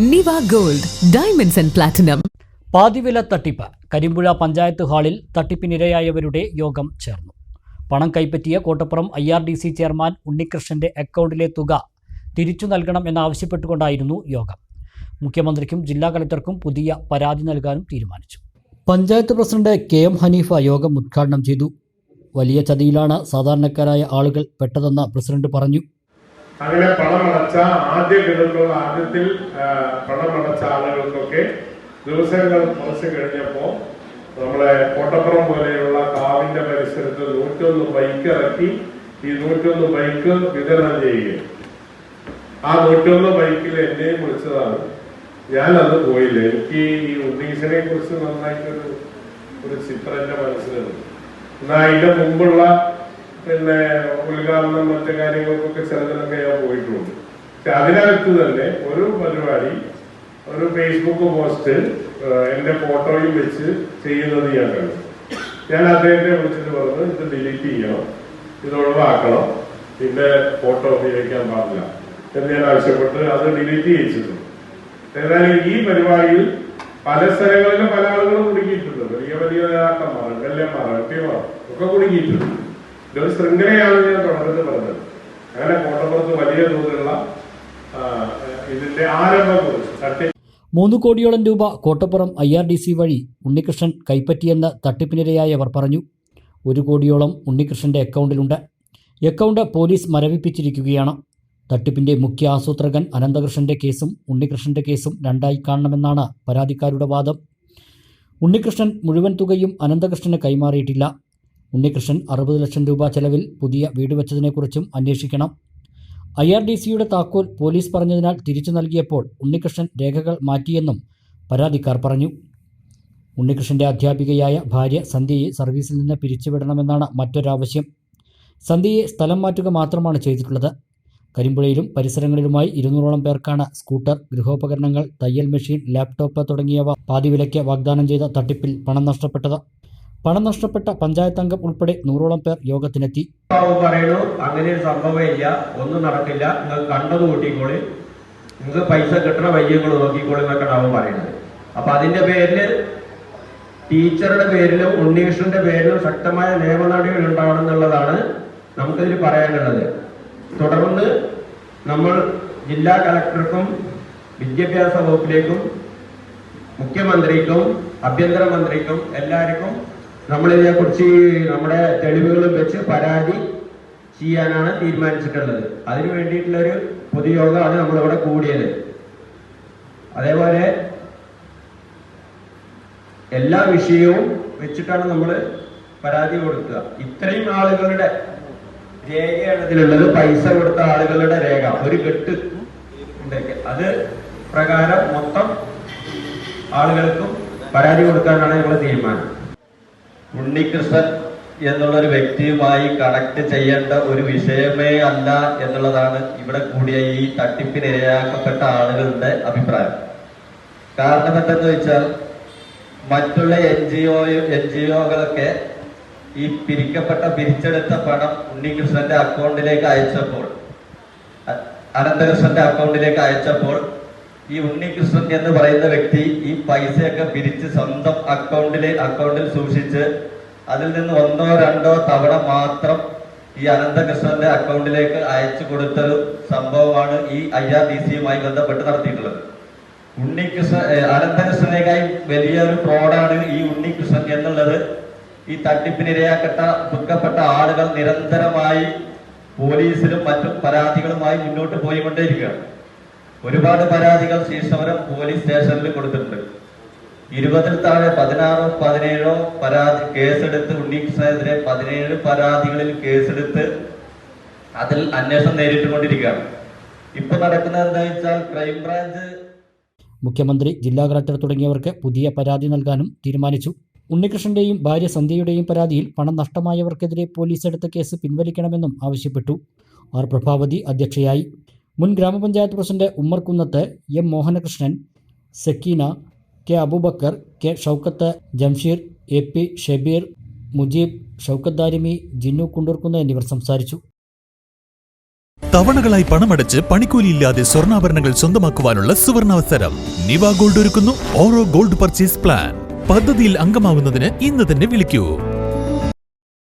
Niva gold diamonds and platinum പാതിവില തട്ടിപ്പ്. കരിമ്പുഴ പഞ്ചായത്ത് ഹാളിൽ തട്ടിപ്പിനിരയായവരുടെ യോഗം ചേർന്നു. പണം കൈപ്പറ്റിയ Kottappuram I R D C chairman ഉണ്ണികൃഷ്ണന്റെ അക്കൗണ്ടിലെ തുക തിരിച്ചു നൽകണം എന്നാവശ്യപ്പെട്ടുകൊണ്ടായിരുന്നു യോഗം. മുഖ്യമന്ത്രിക്കും ജില്ലാ കളക്ടർക്കും പുതിയ പരാതി നൽകാനും തീരുമാനിച്ചു. Panchayat president K M Haneefa യോഗം ഉദ്ഘാടനം ചെയ്തു. വലിയ ചതിയിലാണ് സാധാരണക്കാരായ ആളുകൾ പെട്ടതെന്ന് പ്രസിഡന്റ് പറഞ്ഞു. അങ്ങനെ പണമടച്ച ആദ്യ ഗഡുക്കൾ ആദ്യത്തിൽ പണം പണമടച്ച ആളുകൾക്കൊക്കെ ദിവസങ്ങൾ കുറച്ച് കഴിഞ്ഞപ്പോ നമ്മളെ കോട്ടപ്പുറം പോലെയുള്ള കാവിന്റെ പരിസരത്ത് നൂറ്റൊന്ന് ബൈക്ക് ഇറക്കി ഈ നൂറ്റൊന്ന് ബൈക്ക് വിതരണം ചെയ്യുകയും. ആ നൂറ്റൊന്ന് ബൈക്കിൽ എന്നെയും വിളിച്ചതാണ്. ഞാൻ അത് പോയില്ല. എനിക്ക് ഈ ഉണ്ണീസിനെ കുറിച്ച് നന്നായിട്ടൊരു ഒരു ചിത്രം എന്റെ മനസ്സിലുണ്ട്. എന്നാ അതിന്റെ മുമ്പുള്ള പിന്നെ ഉദ്ഘാടനം മറ്റു കാര്യങ്ങൾക്കൊക്കെ ചിലതിലൊക്കെ ഞാൻ പോയിട്ടുണ്ട്. പക്ഷെ അതിനകത്ത് തന്നെ ഒരു പരിപാടി ഒരു ഫേസ്ബുക്ക് പോസ്റ്റ് എന്റെ ഫോട്ടോയും വെച്ച് ചെയ്യുന്നത് ഞാൻ കണ്ടു. ഞാൻ അദ്ദേഹത്തെ വിളിച്ചിട്ട് പറഞ്ഞു ഇത് ഡിലീറ്റ് ചെയ്യണം ഇത് ഒഴിവാക്കണം പിന്നെ ഫോട്ടോ ഉപയോഗിക്കാൻ പാടില്ല എന്ന് ഞാൻ ആവശ്യപ്പെട്ട് അത് ഡിലീറ്റ് ചെയ്യിച്ചിട്ടുണ്ട്. ഏതായാലും ഈ പരിപാടിയിൽ പല സ്ഥലങ്ങളിലും പല ആളുകളും കുടുങ്ങിയിട്ടുണ്ട്. വലിയ വലിയ നേതാക്കന്മാർ എം എൽ എമാർ എം പിമാർ ഒക്കെ കുടുങ്ങിയിട്ടുണ്ട്. ഇതൊരു ശൃംഖലയാണ് ഞാൻ തുടർന്ന് പറഞ്ഞത്. അങ്ങനെ കോട്ടപ്പുറത്ത് വലിയ തോതിലുള്ള ഇതിന്റെ ആരംഭം കുറിച്ച് മൂന്ന് കോടിയോളം രൂപ Kottappuram I R D C വഴി ഉണ്ണികൃഷ്ണൻ കൈപ്പറ്റിയെന്ന് തട്ടിപ്പിനിരയായവർ പറഞ്ഞു. ഒരു കോടിയോളം ഉണ്ണികൃഷ്ണന്റെ അക്കൗണ്ടിലുണ്ട്. Account police മരവിപ്പിച്ചിരിക്കുകയാണ്. തട്ടിപ്പിന്റെ മുഖ്യ ആസൂത്രകൻ അനന്തകൃഷ്ണന്റെ കേസും ഉണ്ണികൃഷ്ണന്റെ കേസും രണ്ടായി കാണണമെന്നാണ് പരാതിക്കാരുടെ വാദം. ഉണ്ണികൃഷ്ണൻ മുഴുവൻ തുകയും അനന്തകൃഷ്ണന് കൈമാറിയിട്ടില്ല. ഉണ്ണികൃഷ്ണൻ അറുപത് ലക്ഷം രൂപ ചെലവിൽ പുതിയ വീട് വെച്ചതിനെക്കുറിച്ചും അന്വേഷിക്കണം. ഐ ആർ ഡി സിയുടെ താക്കോൽ പോലീസ് പറഞ്ഞതിനാൽ തിരിച്ചു നൽകിയപ്പോൾ ഉണ്ണികൃഷ്ണൻ രേഖകൾ മാറ്റിയെന്നും പരാതിക്കാർ പറഞ്ഞു. ഉണ്ണികൃഷ്ണന്റെ അധ്യാപികയായ ഭാര്യ സന്ധ്യയെ സർവീസിൽ നിന്ന് പിരിച്ചുവിടണമെന്നാണ് മറ്റൊരാവശ്യം. സന്ധ്യയെ സ്ഥലം മാറ്റുക മാത്രമാണ് ചെയ്തിട്ടുള്ളത്. കരിമ്പുഴയിലും പരിസരങ്ങളിലുമായി ഇരുന്നൂറോളം പേർക്കാണ് സ്കൂട്ടർ ഗൃഹോപകരണങ്ങൾ തയ്യൽ മെഷീൻ ലാപ്ടോപ്പ് തുടങ്ങിയവ പാതിവിലയ്ക്ക് വാഗ്ദാനം ചെയ്ത തട്ടിപ്പിൽ പണം നഷ്ടപ്പെട്ടത്. പണം നഷ്ടപ്പെട്ട പഞ്ചായത്ത് അംഗം ഉൾപ്പെടെ നൂറോളം പേർ യോഗത്തിനെത്തി. പറയുന്നു അങ്ങനെ ഒരു സംഭവമേ ഇല്ല ഒന്നും നടക്കില്ല. നിങ്ങൾ കണ്ടത് കൂട്ടിക്കോളി. നിങ്ങൾക്ക് പൈസ കിട്ടണ വയ്യങ്ങൾ നോക്കിക്കോളി എന്നൊക്കെയാണ് അവൻ പറയുന്നത്. അപ്പൊ അതിന്റെ പേരിൽ ടീച്ചറുടെ പേരിലും ഉണ്ണികൃഷ്ണന്റെ പേരിലും ശക്തമായ നിയമ നടപടികൾ ഉണ്ടാവണം എന്നുള്ളതാണ് നമുക്കിതിൽ പറയാനുള്ളത്. തുടർന്ന് നമ്മൾ ജില്ലാ കളക്ടർക്കും വിദ്യാഭ്യാസ വകുപ്പിലേക്കും മുഖ്യമന്ത്രിക്കും ആഭ്യന്തരമന്ത്രിക്കും എല്ലാവർക്കും നമ്മൾ ഇതിനെക്കുറിച്ച് നമ്മുടെ തെളിവുകളും വെച്ച് പരാതി ചെയ്യാനാണ് തീരുമാനിച്ചിട്ടുള്ളത്. അതിനു വേണ്ടിയിട്ടുള്ള ഒരു പൊതുയോഗമാണ് നമ്മളിവിടെ കൂടിയത്. അതേപോലെ എല്ലാ വിഷയവും വെച്ചിട്ടാണ് നമ്മൾ പരാതി കൊടുക്കുക. ഇത്രയും ആളുകളുടെ രേഖയാണ് ഇതിലുള്ളത് പൈസ കൊടുത്ത ആളുകളുടെ രേഖ. ഒരു കെട്ട് ഉണ്ടെങ്കിൽ അത് പ്രകാരം മൊത്തം ആളുകൾക്കും പരാതി കൊടുക്കാനാണ് ഞങ്ങൾ തീരുമാനം. ഉണ്ണികൃഷ്ണൻ എന്നുള്ള ഒരു വ്യക്തിയുമായി കണക്ട് ചെയ്യേണ്ട ഒരു വിഷയമേ അല്ല എന്നുള്ളതാണ് ഇവിടെ കൂടിയ ഈ തട്ടിപ്പിന് ഇരയാക്കപ്പെട്ട ആളുകളുടെ അഭിപ്രായം. കാരണം എന്തെന്ന് വെച്ചാൽ മറ്റുള്ള N G O N G ഒകളൊക്കെ ഈ പിരിക്കപ്പെട്ട പിരിച്ചെടുത്ത പണം ഉണ്ണികൃഷ്ണന്റെ അക്കൗണ്ടിലേക്ക് അയച്ചപ്പോൾ അനന്തകൃഷ്ണന്റെ അക്കൗണ്ടിലേക്ക് അയച്ചപ്പോൾ ഈ ഉണ്ണികൃഷ്ണൻ എന്ന് പറയുന്ന വ്യക്തി ഈ പൈസയൊക്കെ പിരിച്ച് സ്വന്തം അക്കൗണ്ടിലെ അക്കൗണ്ടിൽ സൂക്ഷിച്ച് അതിൽ നിന്ന് ഒന്നോ രണ്ടോ തവണ മാത്രം ഈ അനന്തകൃഷ്ണന്റെ അക്കൗണ്ടിലേക്ക് അയച്ചു കൊടുത്തൊരു സംഭവമാണ് ഈ ഐ ആർ ഡി സിയുമായി ബന്ധപ്പെട്ട് നടത്തിയിട്ടുള്ളത്. ഉണ്ണികൃഷ്ണൻ ഏഹ് അനന്തകൃഷ്ണനേക്കായി വലിയൊരു ഫ്രോഡാണ് ഈ ഉണ്ണികൃഷ്ണൻ എന്നുള്ളത്. ഈ തട്ടിപ്പിനിരയാക്കട്ട ദുഃഖപ്പെട്ട ആളുകൾ നിരന്തരമായി പോലീസിലും മറ്റും പരാതികളുമായി മുന്നോട്ട് പോയിക്കൊണ്ടേയിരിക്കുകയാണ്. ഒരുപാട് പരാതികൾ ശ്രീശമരം പോലീസ് സ്റ്റേഷനിൽ കൊടുത്തിട്ടുണ്ട്. ഇരുപതിൽ താഴെ പതിനാറോ പതിനേഴോ പരാതി കേസെടുത്ത് ഉണ്ണികൃഷ്ണനെതിരെ പതിനേഴ് പരാതികളിൽ കേസെടുത്ത് അതിൽ അന്വേഷണം നേരിട്ടുകൊണ്ടിരിക്കുകയാണ്. ഇപ്പൊ നടക്കുന്നത് എന്താ വെച്ചാൽ ക്രൈംബ്രാഞ്ച് മുഖ്യമന്ത്രി ജില്ലാ കളക്ടർ തുടങ്ങിയവർക്ക് പുതിയ പരാതി നൽകാനും തീരുമാനിച്ചു. ഉണ്ണികൃഷ്ണന്റെയും ഭാര്യ സന്ധ്യയുടെയും പരാതിയിൽ പണം നഷ്ടമായവർക്കെതിരെ പോലീസ് എടുത്ത കേസ് പിൻവലിക്കണമെന്നും ആവശ്യപ്പെട്ടു. ആർ പ്രഭാവതി അധ്യക്ഷയായി. മുൻ ഗ്രാമപഞ്ചായത്ത് president Ummer Kunnath M Mohanakrishnan Sakeena K Abubakar K Shoukath Jamsheer A P Shabeer Mujeeb Shoukath Darimi Jinnu Kundoorkunnu എന്നിവർ സംസാരിച്ചു. തവണകളായി പണമടച്ച് പണിക്കൂലിയില്ലാതെ സ്വർണാഭരണങ്ങൾ സ്വന്തമാക്കുവാനുള്ള സുവർണാവസരം നിവ ഗോൾഡ് ഒരുക്കുന്നു ഓറോ ഗോൾഡ് പർച്ചേസ് പ്ലാൻ. പദ്ധതിയിൽ അംഗമാവുന്നതിന് ഇന്ന് തന്നെ വിളിക്കൂ.